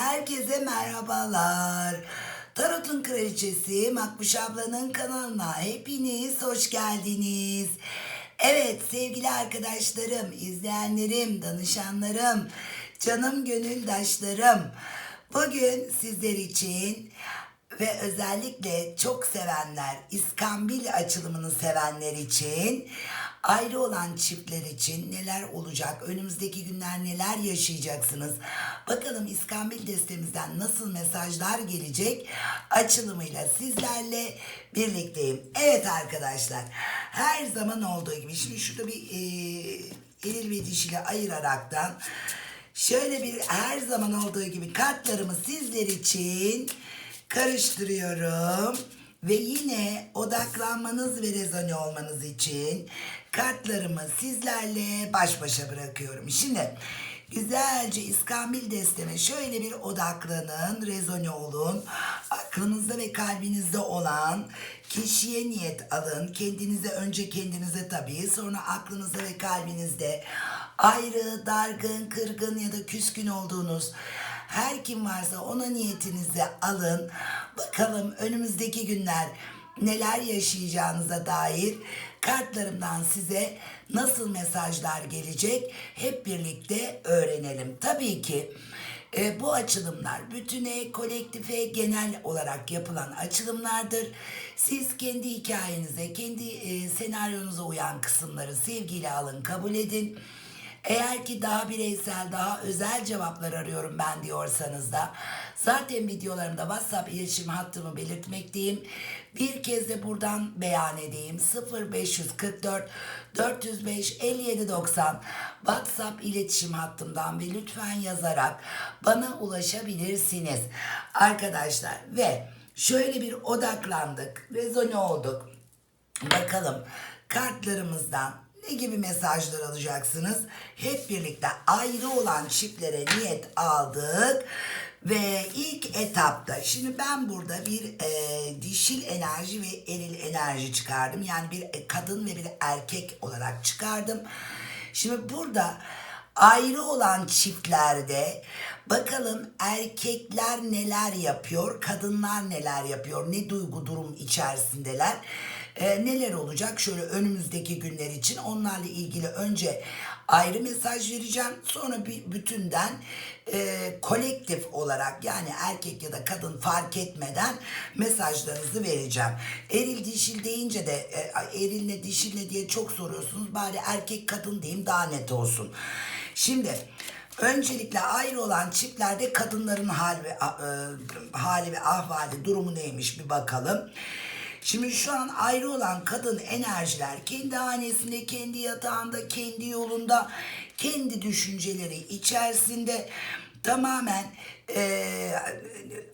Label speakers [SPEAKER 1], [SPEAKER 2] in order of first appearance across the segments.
[SPEAKER 1] Herkese merhabalar. Tarot'un kraliçesi Makbuş ablanın kanalına hepiniz hoş geldiniz. Evet sevgili arkadaşlarım, izleyenlerim, danışanlarım, canım gönüldaşlarım. Bugün sizler için ve özellikle çok sevenler, İskambil açılımını sevenler için, ayrı olan çiftler için neler olacak, önümüzdeki günler neler yaşayacaksınız? Bakalım İskambil destemizden nasıl mesajlar gelecek? Açılımıyla sizlerle birlikteyim. Evet arkadaşlar, her zaman olduğu gibi, şimdi şurada bir e, eril ve dişili ayıraraktan Şöyle bir her zaman olduğu gibi kartlarımı sizler için karıştırıyorum. Ve yine odaklanmanız ve rezone olmanız için kartlarımı sizlerle baş başa bırakıyorum. Şimdi güzelce İskambil desteme şöyle bir odaklanın, rezone olun. Aklınızda ve kalbinizde olan kişiye niyet alın. Kendinize önce kendinize tabii sonra aklınızda ve kalbinizde ayrı, dargın, kırgın ya da küskün olduğunuz her kim varsa ona niyetinizi alın. Bakalım önümüzdeki günler neler yaşayacağınıza dair kartlarımdan size nasıl mesajlar gelecek hep birlikte öğrenelim. Tabii ki e, bu açılımlar bütüne, kolektife, genel olarak yapılan açılımlardır. Siz kendi hikayenize, kendi e, senaryonuza uyan kısımları sevgiyle alın, kabul edin. Eğer ki daha bireysel, daha özel cevaplar arıyorum ben diyorsanız da zaten videolarımda WhatsApp iletişim hattımı belirtmekteyim. Bir kez de buradan beyan edeyim. 0544 405 5790 WhatsApp iletişim hattımdan ve lütfen yazarak bana ulaşabilirsiniz. Arkadaşlar ve şöyle bir odaklandık, rezone olduk. Bakalım kartlarımızdan ne gibi mesajlar alacaksınız? Hep birlikte ayrı olan çiftlere niyet aldık. Ve ilk etapta şimdi ben burada bir e, dişil enerji ve eril enerji çıkardım. Yani bir kadın ve bir erkek olarak çıkardım. Şimdi burada ayrı olan çiftlerde bakalım erkekler neler yapıyor, kadınlar neler yapıyor, ne duygu durum içerisindeler. Ee, neler olacak şöyle önümüzdeki günler için onlarla ilgili önce ayrı mesaj vereceğim. Sonra bir bütünden e, kolektif olarak yani erkek ya da kadın fark etmeden mesajlarınızı vereceğim. Eril dişil deyince de e, eril ne dişil ne diye çok soruyorsunuz. Bari erkek kadın diyeyim daha net olsun. Şimdi öncelikle ayrı olan çiftlerde kadınların hal ve e, hali ve ahvali durumu neymiş bir bakalım. Şimdi şu an ayrı olan kadın enerjiler kendi hanesinde, kendi yatağında, kendi yolunda, kendi düşünceleri içerisinde. Tamamen e,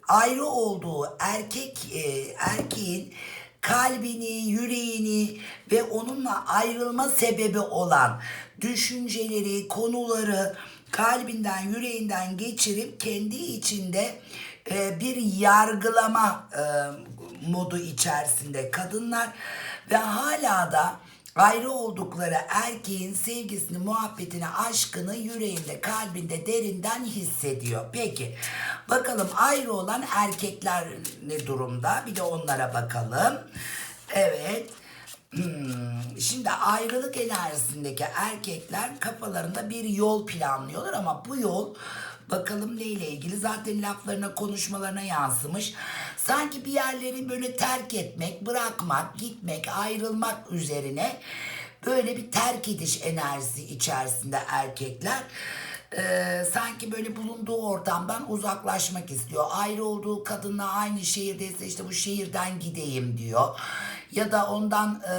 [SPEAKER 1] ayrı olduğu erkek e, erkeğin kalbini, yüreğini ve onunla ayrılma sebebi olan düşünceleri, konuları kalbinden, yüreğinden geçirip kendi içinde e, bir yargılama e, modu içerisinde kadınlar ve hala da ayrı oldukları erkeğin sevgisini, muhabbetini, aşkını yüreğinde, kalbinde derinden hissediyor. Peki bakalım ayrı olan erkekler ne durumda? Bir de onlara bakalım. Evet. Hmm, Şimdi ayrılık enerjisindeki erkekler kafalarında bir yol planlıyorlar ama bu yol bakalım neyle ilgili zaten laflarına konuşmalarına yansımış. Sanki bir yerleri böyle terk etmek, bırakmak, gitmek, ayrılmak üzerine böyle bir terk ediş enerjisi içerisinde erkekler. Ee, sanki böyle bulunduğu ortamdan uzaklaşmak istiyor. Ayrı olduğu kadınla aynı şehirdeyse işte bu şehirden gideyim diyor. Ya da ondan e,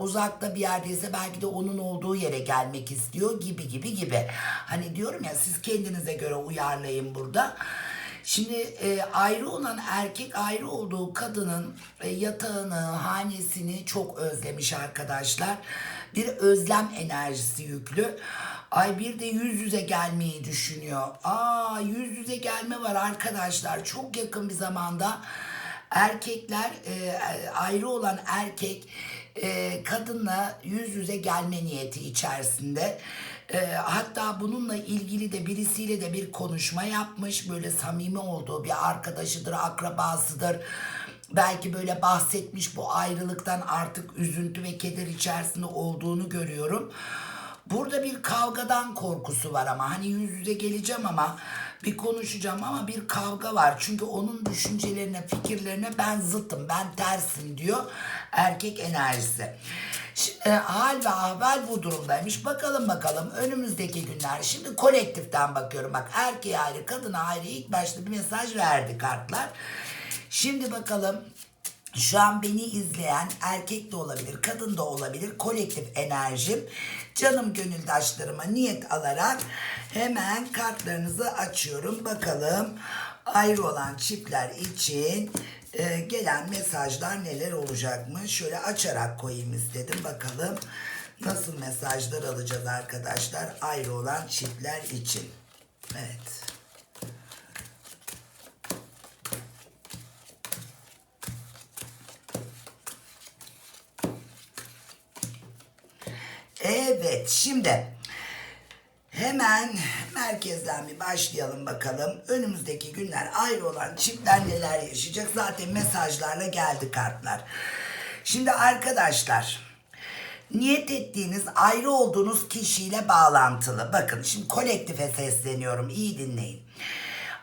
[SPEAKER 1] uzakta bir yerdeyse belki de onun olduğu yere gelmek istiyor gibi gibi gibi. Hani diyorum ya siz kendinize göre uyarlayın burada. Şimdi e, ayrı olan erkek ayrı olduğu kadının e, yatağını, hanesini çok özlemiş arkadaşlar. Bir özlem enerjisi yüklü. Ay bir de yüz yüze gelmeyi düşünüyor. Aa yüz yüze gelme var arkadaşlar. Çok yakın bir zamanda erkekler e, ayrı olan erkek e, kadınla yüz yüze gelme niyeti içerisinde. E, hatta bununla ilgili de birisiyle de bir konuşma yapmış. Böyle samimi olduğu bir arkadaşıdır, akrabasıdır. Belki böyle bahsetmiş bu ayrılıktan artık üzüntü ve keder içerisinde olduğunu görüyorum. Burada bir kavgadan korkusu var ama hani yüz yüze geleceğim ama bir konuşacağım ama bir kavga var. Çünkü onun düşüncelerine, fikirlerine ben zıttım, ben tersim diyor erkek enerjisi. Şimdi hal ve ahval bu durumdaymış. Bakalım bakalım önümüzdeki günler. Şimdi kolektiften bakıyorum. Bak erkeğe ayrı, kadına ayrı ilk başta bir mesaj verdi kartlar. Şimdi bakalım şu an beni izleyen erkek de olabilir, kadın da olabilir. Kolektif enerjim. Canım gönüldaşlarıma niyet alarak hemen kartlarınızı açıyorum. Bakalım ayrı olan çiftler için e, gelen mesajlar neler olacakmış. Şöyle açarak koyayım istedim. Bakalım nasıl mesajlar alacağız arkadaşlar ayrı olan çiftler için. Evet. Evet şimdi hemen merkezden bir başlayalım bakalım. Önümüzdeki günler ayrı olan çiftler neler yaşayacak? Zaten mesajlarla geldi kartlar. Şimdi arkadaşlar niyet ettiğiniz ayrı olduğunuz kişiyle bağlantılı. Bakın şimdi kolektife sesleniyorum iyi dinleyin.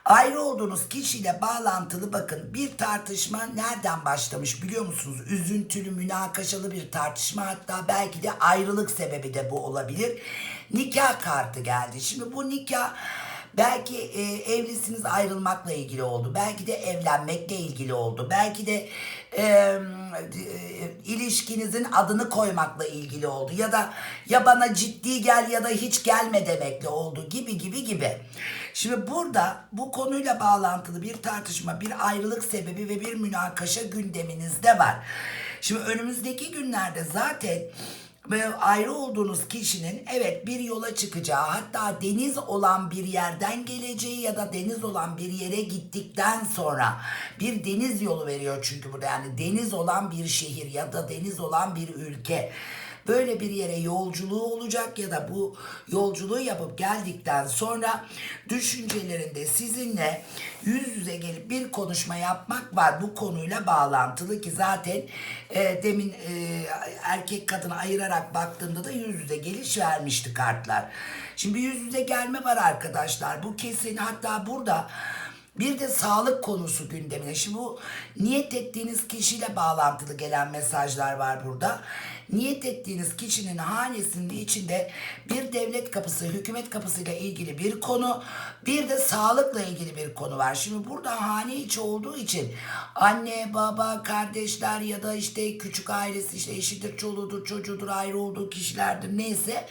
[SPEAKER 1] Ayrı olduğunuz kişiyle bağlantılı bakın bir tartışma nereden başlamış biliyor musunuz? Üzüntülü, münakaşalı bir tartışma hatta belki de ayrılık sebebi de bu olabilir. Nikah kartı geldi. Şimdi bu nikah belki e, evlisiniz ayrılmakla ilgili oldu. Belki de evlenmekle ilgili oldu. Belki de e, ilişkinizin adını koymakla ilgili oldu. Ya da ya bana ciddi gel ya da hiç gelme demekle oldu gibi gibi gibi. Şimdi burada bu konuyla bağlantılı bir tartışma, bir ayrılık sebebi ve bir münakaşa gündeminizde var. Şimdi önümüzdeki günlerde zaten ve ayrı olduğunuz kişinin evet bir yola çıkacağı hatta deniz olan bir yerden geleceği ya da deniz olan bir yere gittikten sonra bir deniz yolu veriyor. Çünkü burada yani deniz olan bir şehir ya da deniz olan bir ülke böyle bir yere yolculuğu olacak ya da bu yolculuğu yapıp geldikten sonra düşüncelerinde sizinle yüz yüze gelip bir konuşma yapmak var. Bu konuyla bağlantılı ki zaten e, demin e, erkek kadını ayırarak baktığımda da yüz yüze geliş vermişti kartlar. Şimdi yüz yüze gelme var arkadaşlar. Bu kesin. Hatta burada bir de sağlık konusu gündemine. Şimdi bu niyet ettiğiniz kişiyle bağlantılı gelen mesajlar var burada. Niyet ettiğiniz kişinin hanesinin içinde bir devlet kapısı, hükümet kapısıyla ilgili bir konu, bir de sağlıkla ilgili bir konu var. Şimdi burada hane içi olduğu için anne, baba, kardeşler ya da işte küçük ailesi, işte eşidir, çoluğudur, çocuğudur, ayrı olduğu kişilerdir neyse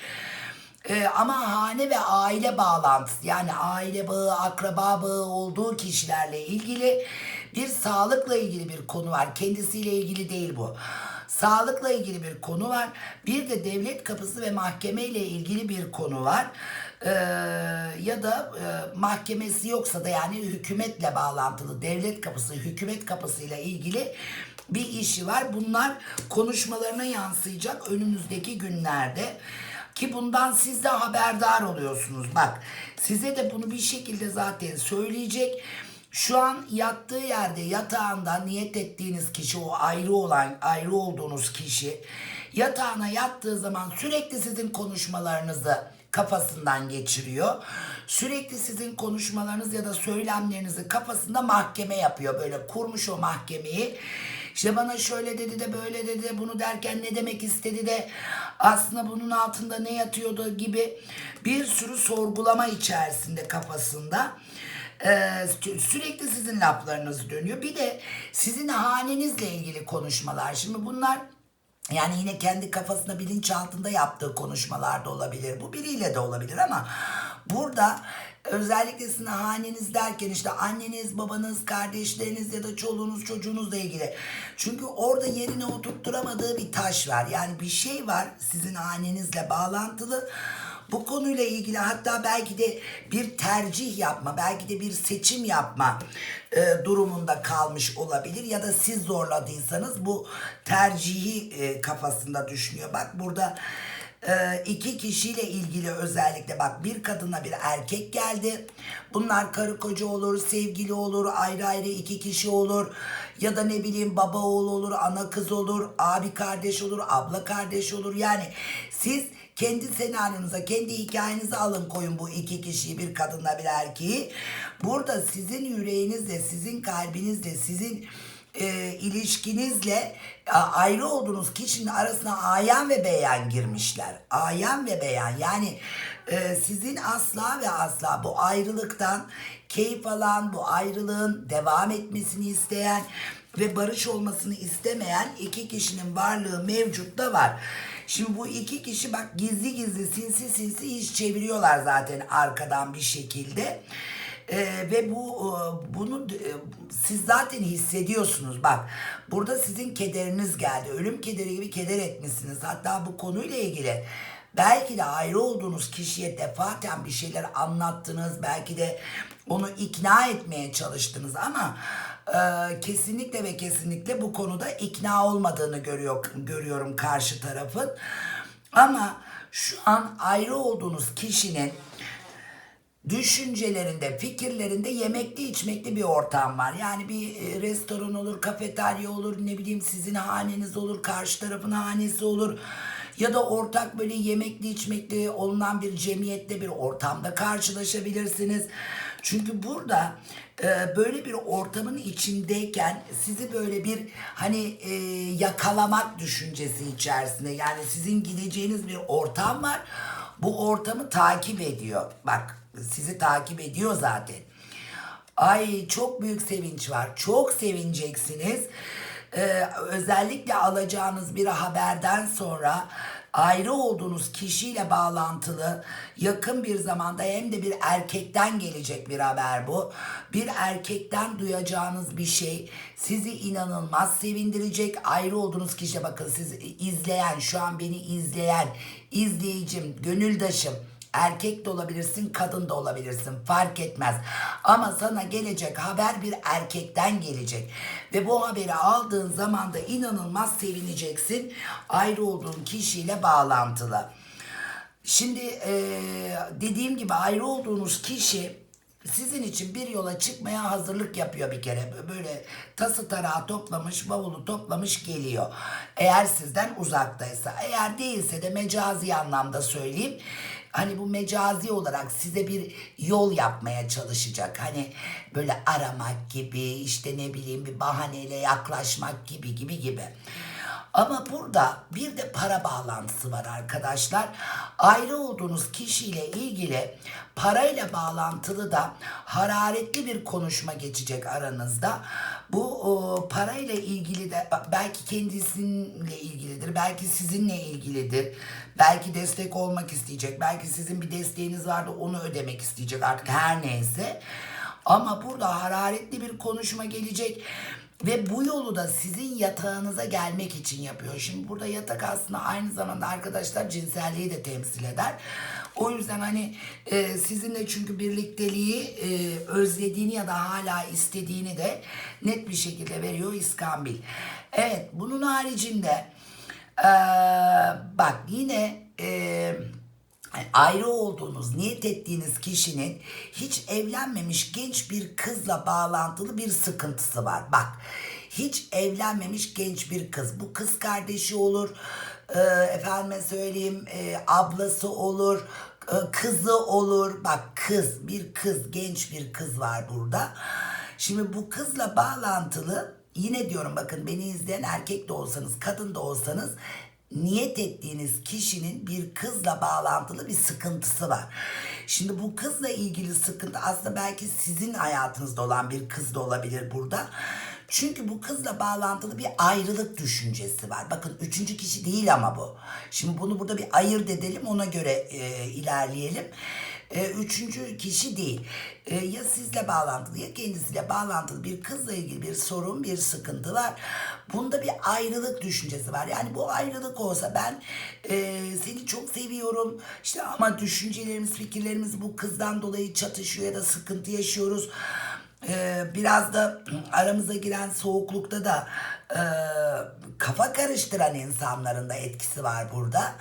[SPEAKER 1] ee, ama hane ve aile bağlantısı yani aile bağı, akraba bağı olduğu kişilerle ilgili bir sağlıkla ilgili bir konu var. Kendisiyle ilgili değil bu. Sağlıkla ilgili bir konu var. Bir de devlet kapısı ve mahkeme ile ilgili bir konu var. Ee, ya da e, mahkemesi yoksa da yani hükümetle bağlantılı devlet kapısı, hükümet kapısıyla ilgili bir işi var. Bunlar konuşmalarına yansıyacak önümüzdeki günlerde. Ki bundan siz de haberdar oluyorsunuz. Bak size de bunu bir şekilde zaten söyleyecek. Şu an yattığı yerde yatağında niyet ettiğiniz kişi o ayrı olan ayrı olduğunuz kişi yatağına yattığı zaman sürekli sizin konuşmalarınızı kafasından geçiriyor. Sürekli sizin konuşmalarınız ya da söylemlerinizi kafasında mahkeme yapıyor. Böyle kurmuş o mahkemeyi. İşte bana şöyle dedi de böyle dedi de bunu derken ne demek istedi de aslında bunun altında ne yatıyordu gibi bir sürü sorgulama içerisinde kafasında. Ee, sürekli sizin laflarınız dönüyor. Bir de sizin hanenizle ilgili konuşmalar. Şimdi bunlar yani yine kendi kafasında bilinçaltında yaptığı konuşmalar da olabilir. Bu biriyle de olabilir ama burada özellikle sizin haneniz derken işte anneniz, babanız, kardeşleriniz ya da çoluğunuz, çocuğunuzla ilgili. Çünkü orada yerine oturtturamadığı bir taş var. Yani bir şey var sizin hanenizle bağlantılı. Bu konuyla ilgili hatta belki de bir tercih yapma, belki de bir seçim yapma e, durumunda kalmış olabilir ya da siz zorladıysanız bu tercihi e, kafasında düşünüyor. Bak burada e, iki kişiyle ilgili özellikle bak bir kadınla bir erkek geldi. Bunlar karı koca olur, sevgili olur, ayrı ayrı iki kişi olur. Ya da ne bileyim baba oğul olur, ana kız olur, abi kardeş olur, abla kardeş olur. Yani siz kendi senaryonuza, kendi hikayenize alın koyun bu iki kişiyi, bir kadınla bir erkeği. Burada sizin yüreğinizle, sizin kalbinizle, sizin e, ilişkinizle ayrı olduğunuz kişinin arasına ayan ve beyan girmişler. Ayan ve beyan yani e, sizin asla ve asla bu ayrılıktan keyif alan, bu ayrılığın devam etmesini isteyen ve barış olmasını istemeyen iki kişinin varlığı mevcut da var. Şimdi bu iki kişi bak gizli gizli sinsi sinsi iş çeviriyorlar zaten arkadan bir şekilde. Ee, ve bu e, bunu e, siz zaten hissediyorsunuz. Bak burada sizin kederiniz geldi. Ölüm kederi gibi keder etmişsiniz. Hatta bu konuyla ilgili belki de ayrı olduğunuz kişiye defaten bir şeyler anlattınız. Belki de onu ikna etmeye çalıştınız ama e, kesinlikle ve kesinlikle bu konuda ikna olmadığını görüyor görüyorum karşı tarafın. Ama şu an ayrı olduğunuz kişinin düşüncelerinde, fikirlerinde yemekli içmekli bir ortam var. Yani bir e, restoran olur, kafeterya olur, ne bileyim sizin haneniz olur, karşı tarafın hanesi olur. Ya da ortak böyle yemekli içmekli olunan bir cemiyette bir ortamda karşılaşabilirsiniz. Çünkü burada e, böyle bir ortamın içindeyken sizi böyle bir hani e, yakalamak düşüncesi içerisinde yani sizin gideceğiniz bir ortam var. Bu ortamı takip ediyor. Bak sizi takip ediyor zaten. Ay çok büyük sevinç var. Çok sevineceksiniz. Ee, özellikle alacağınız bir haberden sonra ayrı olduğunuz kişiyle bağlantılı yakın bir zamanda hem de bir erkekten gelecek bir haber bu. Bir erkekten duyacağınız bir şey sizi inanılmaz sevindirecek. Ayrı olduğunuz kişiye bakın siz izleyen şu an beni izleyen izleyicim, gönüldaşım Erkek de olabilirsin, kadın da olabilirsin. Fark etmez. Ama sana gelecek haber bir erkekten gelecek. Ve bu haberi aldığın zaman da inanılmaz sevineceksin. Ayrı olduğun kişiyle bağlantılı. Şimdi e, dediğim gibi ayrı olduğunuz kişi sizin için bir yola çıkmaya hazırlık yapıyor bir kere. Böyle tası tarağı toplamış, bavulu toplamış geliyor. Eğer sizden uzaktaysa. Eğer değilse de mecazi anlamda söyleyeyim hani bu mecazi olarak size bir yol yapmaya çalışacak. Hani böyle aramak gibi işte ne bileyim bir bahaneyle yaklaşmak gibi gibi gibi. Ama burada bir de para bağlantısı var arkadaşlar. Ayrı olduğunuz kişiyle ilgili parayla bağlantılı da hararetli bir konuşma geçecek aranızda. Bu o, parayla ilgili de belki kendisiyle ilgilidir, belki sizinle ilgilidir. Belki destek olmak isteyecek, belki sizin bir desteğiniz vardı onu ödemek isteyecek artık her neyse. Ama burada hararetli bir konuşma gelecek. Ve bu yolu da sizin yatağınıza gelmek için yapıyor. Şimdi burada yatak aslında aynı zamanda arkadaşlar cinselliği de temsil eder. O yüzden hani e, sizinle çünkü birlikteliği e, özlediğini ya da hala istediğini de net bir şekilde veriyor İskambil. Evet bunun haricinde e, bak yine... E, ayrı olduğunuz, niyet ettiğiniz kişinin hiç evlenmemiş genç bir kızla bağlantılı bir sıkıntısı var. Bak, hiç evlenmemiş genç bir kız. Bu kız kardeşi olur, e, efendime söyleyeyim e, ablası olur, e, kızı olur. Bak kız, bir kız, genç bir kız var burada. Şimdi bu kızla bağlantılı yine diyorum bakın beni izleyen erkek de olsanız, kadın da olsanız niyet ettiğiniz kişinin bir kızla bağlantılı bir sıkıntısı var. Şimdi bu kızla ilgili sıkıntı aslında belki sizin hayatınızda olan bir kız da olabilir burada. Çünkü bu kızla bağlantılı bir ayrılık düşüncesi var. Bakın üçüncü kişi değil ama bu. Şimdi bunu burada bir ayırt edelim ona göre e, ilerleyelim e, üçüncü kişi değil. E, ya sizle bağlantılı ya kendisiyle bağlantılı bir kızla ilgili bir sorun, bir sıkıntı var. Bunda bir ayrılık düşüncesi var. Yani bu ayrılık olsa ben e, seni çok seviyorum. İşte ama düşüncelerimiz, fikirlerimiz bu kızdan dolayı çatışıyor ya da sıkıntı yaşıyoruz. Ee, biraz da aramıza giren soğuklukta da e, kafa karıştıran insanların da etkisi var burada.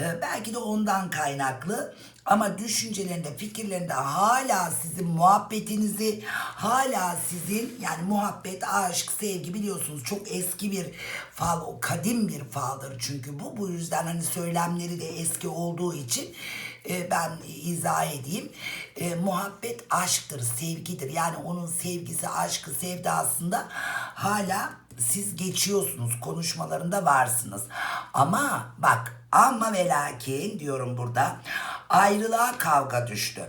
[SPEAKER 1] Ee, belki de ondan kaynaklı ama düşüncelerinde, fikirlerinde hala sizin muhabbetinizi, hala sizin yani muhabbet, aşk, sevgi biliyorsunuz çok eski bir fal, o kadim bir faldır çünkü bu. Bu yüzden hani söylemleri de eski olduğu için e, ben izah edeyim. E, muhabbet aşktır, sevgidir. Yani onun sevgisi, aşkı, sevdasında hala siz geçiyorsunuz, konuşmalarında varsınız. Ama bak ama ve lakin diyorum burada ayrılığa kavga düştü.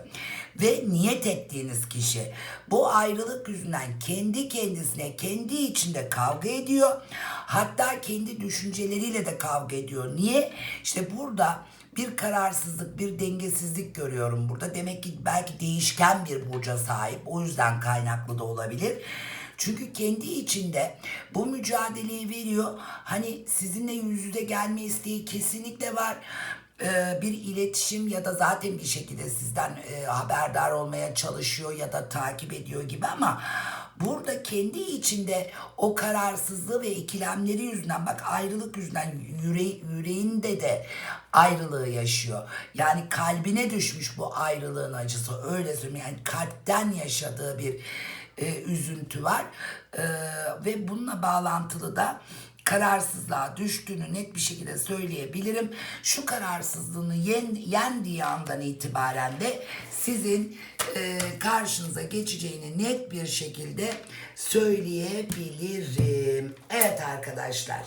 [SPEAKER 1] Ve niyet ettiğiniz kişi bu ayrılık yüzünden kendi kendisine, kendi içinde kavga ediyor. Hatta kendi düşünceleriyle de kavga ediyor. Niye? İşte burada bir kararsızlık, bir dengesizlik görüyorum burada. Demek ki belki değişken bir burca sahip. O yüzden kaynaklı da olabilir. Çünkü kendi içinde bu mücadeleyi veriyor. Hani sizinle yüz yüze gelme isteği kesinlikle var. Ee, bir iletişim ya da zaten bir şekilde sizden e, haberdar olmaya çalışıyor ya da takip ediyor gibi ama burada kendi içinde o kararsızlığı ve ikilemleri yüzünden bak ayrılık yüzünden yüre, yüreğinde de ayrılığı yaşıyor. Yani kalbine düşmüş bu ayrılığın acısı öyle söyleyeyim yani kalpten yaşadığı bir e, üzüntü var E, ve bununla bağlantılı da kararsızlığa düştüğünü net bir şekilde söyleyebilirim. Şu kararsızlığını yen, yendiği andan itibaren de sizin e, karşınıza geçeceğini net bir şekilde söyleyebilirim. Evet arkadaşlar.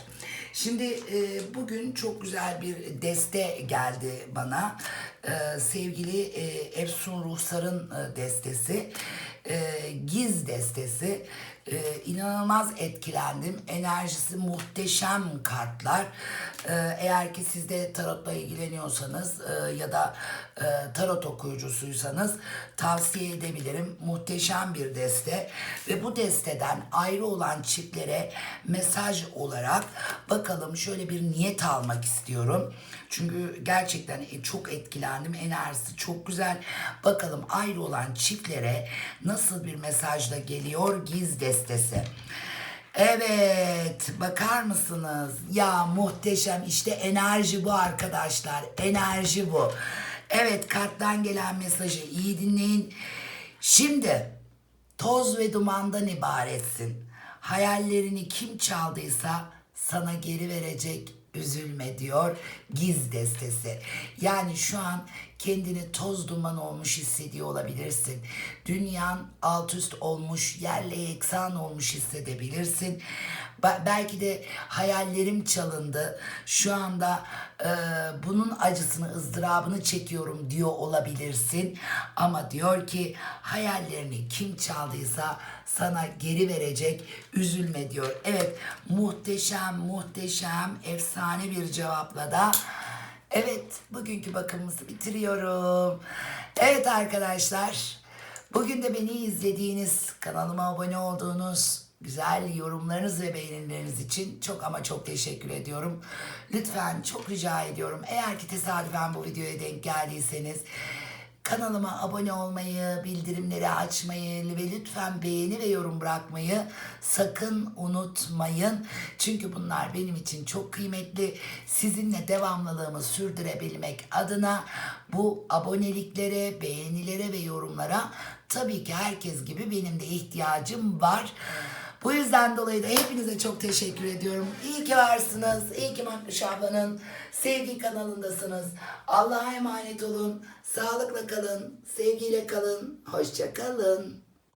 [SPEAKER 1] Şimdi e, bugün çok güzel bir deste geldi bana. E, sevgili e, Efsun Ruhsar'ın e, destesi. E, Giz destesi. E, inanılmaz etkilendim. Enerjisi muhteşem kartlar. E, eğer ki siz de tarotla ilgileniyorsanız e, ya da e, tarot okuyucusuysanız tavsiye edebilirim. Muhteşem bir deste ve bu desteden ayrı olan çiftlere mesaj olarak bakalım şöyle bir niyet almak istiyorum. Çünkü gerçekten çok etkilendim. Enerjisi çok güzel. Bakalım ayrı olan çiftlere nasıl bir mesajla geliyor giz destesi. Evet, bakar mısınız? Ya muhteşem işte enerji bu arkadaşlar. Enerji bu. Evet, karttan gelen mesajı iyi dinleyin. Şimdi toz ve dumandan ibaretsin. Hayallerini kim çaldıysa sana geri verecek üzülme diyor giz destesi. Yani şu an kendini toz duman olmuş hissediyor olabilirsin. Dünyan alt üst olmuş, yerle yeksan olmuş hissedebilirsin. Belki de hayallerim çalındı. Şu anda e, bunun acısını, ızdırabını çekiyorum diyor olabilirsin. Ama diyor ki hayallerini kim çaldıysa sana geri verecek. Üzülme diyor. Evet muhteşem muhteşem efsane bir cevapla da Evet bugünkü bakımımızı bitiriyorum. Evet arkadaşlar bugün de beni izlediğiniz kanalıma abone olduğunuz güzel yorumlarınız ve beğenileriniz için çok ama çok teşekkür ediyorum. Lütfen çok rica ediyorum eğer ki tesadüfen bu videoya denk geldiyseniz Kanalıma abone olmayı, bildirimleri açmayı ve lütfen beğeni ve yorum bırakmayı sakın unutmayın. Çünkü bunlar benim için çok kıymetli. Sizinle devamlılığımı sürdürebilmek adına bu aboneliklere, beğenilere ve yorumlara tabii ki herkes gibi benim de ihtiyacım var. Bu yüzden dolayı da hepinize çok teşekkür ediyorum. İyi ki varsınız. İyi ki Makbuş ablanın sevgi kanalındasınız. Allah'a emanet olun. Sağlıkla kalın. Sevgiyle kalın. Hoşça kalın.